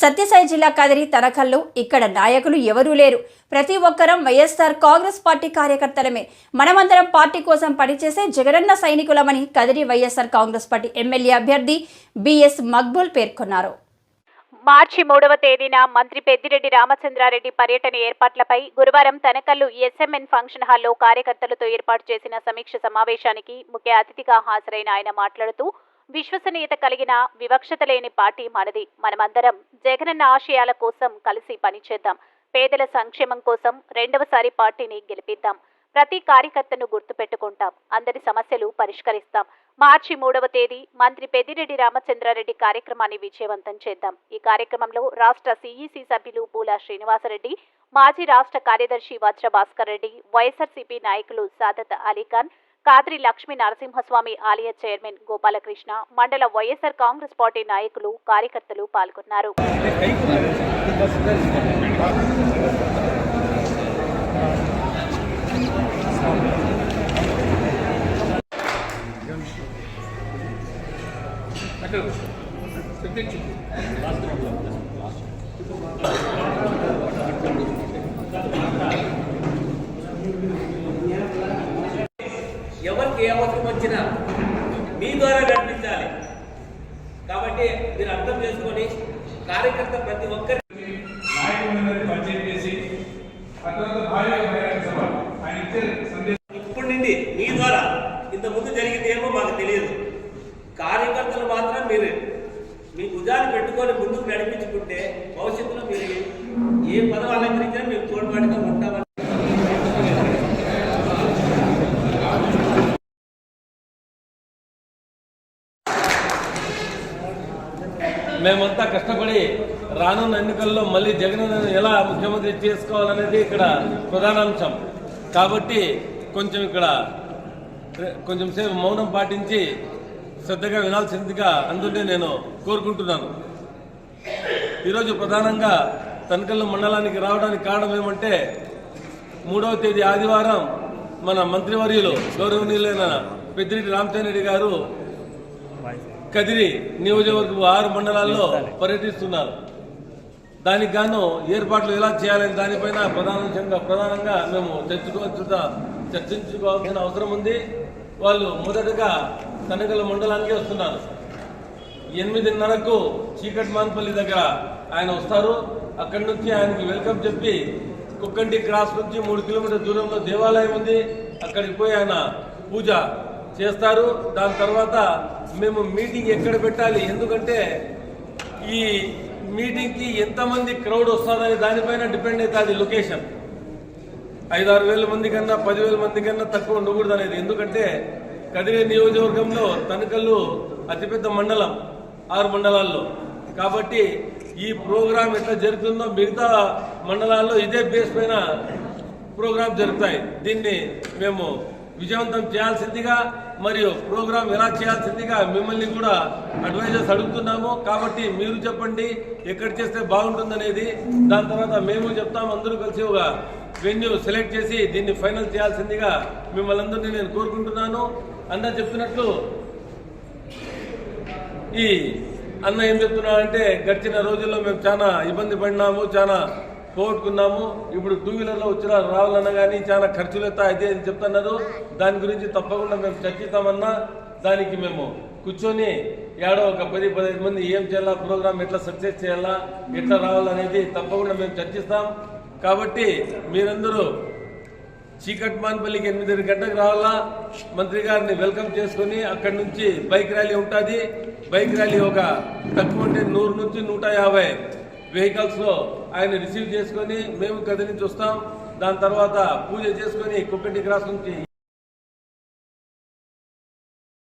సత్యసాయి జిల్లా కదిరి తనఖల్లో ఇక్కడ నాయకులు ఎవరూ లేరు. ప్రతి ఒక్కరం వైఎస్ఆర్ కాంగ్రెస్ పార్టీ కార్యకర్తలమే. మనమందరం పార్టీ కోసం పనిచేసే జగనన్న సైనికులమని కదిరి వైఎస్ఆర్ కాంగ్రెస్ పార్టీ ఎమ్మెల్యే అభ్యర్థి బిఎస్ మక్బూల్ పేర్కొన్నారు. మార్చి మూడవ తేదీన మంత్రి పెద్దిరెడ్డి రామచంద్రారెడ్డి పర్యటన ఏర్పాట్లపై గురువారం తనకల్లు ఎస్ఎంఎన్ ఫంక్షన్ హాల్లో కార్యకర్తలతో ఏర్పాటు చేసిన సమీక్ష సమావేశానికి ముఖ్య అతిథిగా హాజరైన ఆయన మాట్లాడుతూ విశ్వసనీయత కలిగిన వివక్షత లేని పార్టీ మనది. మనమందరం జగనన్న ఆశయాల కోసం కలిసి పనిచేద్దాం. పేదల సంక్షేమం కోసం రెండవసారి పార్టీని గెలిపిద్దాం. ప్రతి కార్యకర్తను గుర్తుపెట్టుకుంటాం. అందరి సమస్యలు పరిష్కరిస్తాం. మార్చి మూడవ తేదీ మంత్రి పెద్దిరెడ్డి రామచంద్రారెడ్డి కార్యక్రమాన్ని విజయవంతం చేద్దాం. ఈ కార్యక్రమంలో రాష్ట్ర సిఈసి సభ్యులు పూల శ్రీనివాసరెడ్డి మాజీ రాష్ట్ర కార్యదర్శి వజ్ర భాస్కర్ రెడ్డి వైఎస్ఆర్సీపీ నాయకులు సాదత్ అలీఖాన్ కాద్రి లక్ష్మీ నరసింహస్వామి ఆలయ చైర్మన్ గోపాలకృష్ణ మండల వైఎస్ఆర్ కాంగ్రెస్ పార్టీ నాయకులు కార్యకర్తలు పాల్గొన్నారు. అవసరం వచ్చినా మీ ద్వారా నడిపించాలి. కాబట్టి మీరు అర్థం చేసుకొని కార్యకర్త ప్రతి ఒక్కరి ఇప్పటి నుండి మీ ద్వారా ఇంత ముందు జరిగింది ఏమో మాకు తెలియదు. కార్యకర్తలు మాత్రం మీరు మీ భుజాన్ని పెట్టుకొని ముందుకు నడిపించుకుంటే భవిష్యత్తులో మీరు ఏ పదవి అలంకరించినా మేము తోడ్పాటుగా ఉంటామని మేమంతా కష్టపడి రానున్న ఎన్నికల్లో మళ్ళీ జగన్ ఎలా ముఖ్యమంత్రి చేసుకోవాలనేది ఇక్కడ ప్రధాన అంశం కాబట్టి కొంచెం ఇక్కడ కొంచెం సేపు మౌనం పాటించి శ్రద్ధగా వినాల్సిందిగా అందుకే నేను కోరుకుంటున్నాను. ఈరోజు ప్రధానంగా తనకల్లు మండలానికి రావడానికి కారణం ఏమంటే మూడవ తేదీ ఆదివారం మన మంత్రివర్యులు గౌరవనీయులైన పెద్దిరెడ్డి రామచంద్రెడ్డి గారు కదిరి నియోజకవర్గం ఆరు మండలాల్లో పర్యటిస్తున్నారు. దానికి గాను ఏర్పాట్లు ఎలా చేయాలని దానిపైన ప్రధానంగా ప్రధానంగా మేము చర్చించుకోవాల్సిన చర్చించుకోవాల్సిన అవసరం ఉంది. వాళ్ళు మొదటగా తనగల మండలానికి వస్తున్నారు. ఎనిమిదిన్నరకు చీకటి మాన్పల్లి దగ్గర ఆయన వస్తారు. అక్కడి నుంచి ఆయనకి వెల్కమ్ చెప్పి కుక్కంటి క్రాస్ నుంచి మూడు కిలోమీటర్ దూరంలో దేవాలయం ఉంది. అక్కడికి పోయి ఆయన పూజ చేస్తారు. దాని తర్వాత మేము మీటింగ్ ఎక్కడ పెట్టాలి? ఎందుకంటే ఈ మీటింగ్కి ఎంతమంది క్రౌడ్ వస్తుందని దానిపైన డిపెండ్ అవుతుంది లొకేషన్. ఐదు ఆరు వేల మంది కన్నా పదివేల మంది కన్నా తక్కువ ఉండకూడదు అనేది. ఎందుకంటే కదిరే నియోజకవర్గంలో తణుకల్లు అతిపెద్ద మండలం ఆరు మండలాల్లో. కాబట్టి ఈ ప్రోగ్రాం ఎట్లా జరుగుతుందో మిగతా మండలాల్లో ఇదే బేస్ పైన ప్రోగ్రాం జరుగుతాయి. దీన్ని మేము విజయవంతం చేయాల్సిందిగా మరియు ప్రోగ్రాం ఎలా చేయాల్సిందిగా మిమ్మల్ని కూడా అడ్వైజర్స్ అడుగుతున్నాము. కాబట్టి మీరు చెప్పండి ఎక్కడ చేస్తే బాగుంటుందనేది. దాని తర్వాత మేము చెప్తాం అందరూ కలిసి ఒక వెన్యూ సెలెక్ట్ చేసి దీన్ని ఫైనల్ చేయాల్సిందిగా మిమ్మల్ని అందరినీ నేను కోరుకుంటున్నాను. అన్న చెప్తున్నట్లు ఈ అన్న ఏం చెప్తున్నాడంటే గడిచిన రోజుల్లో మేము చాలా ఇబ్బంది పడినాము చాలా పోగొట్టుకున్నాము ఇప్పుడు టూ వీలర్లో వచ్చిన రావాలన్నా కానీ చాలా ఖర్చులతో అదే అయితే అని చెప్తున్నారు? దాని గురించి తప్పకుండా మేము చర్చిస్తామన్నా దానికి మేము కూర్చొని ఏడో ఒక పది పదిహేను మంది ఏం చేయాలా ప్రోగ్రామ్ ఎట్లా సక్సెస్ చేయాలా ఎట్లా రావాలనేది తప్పకుండా మేము చర్చిస్తాం. కాబట్టి మీరందరూ చీకట్ మాన్పల్లికి ఎనిమిది గంటలకు రావాలా? మంత్రి గారిని వెల్కమ్ చేసుకొని అక్కడి నుంచి బైక్ ర్యాలీ ఉంటుంది. బైక్ ర్యాలీ ఒక తక్కువ అంటే నూరు నుంచి నూట యాభై. వెహికల్స్లో ఆయన రిసీవ్ చేసుకొని మేము గది నుంచి వస్తాం. దాని తర్వాత పూజ చేసుకొని కుక్కటి క్రాస్ నుంచి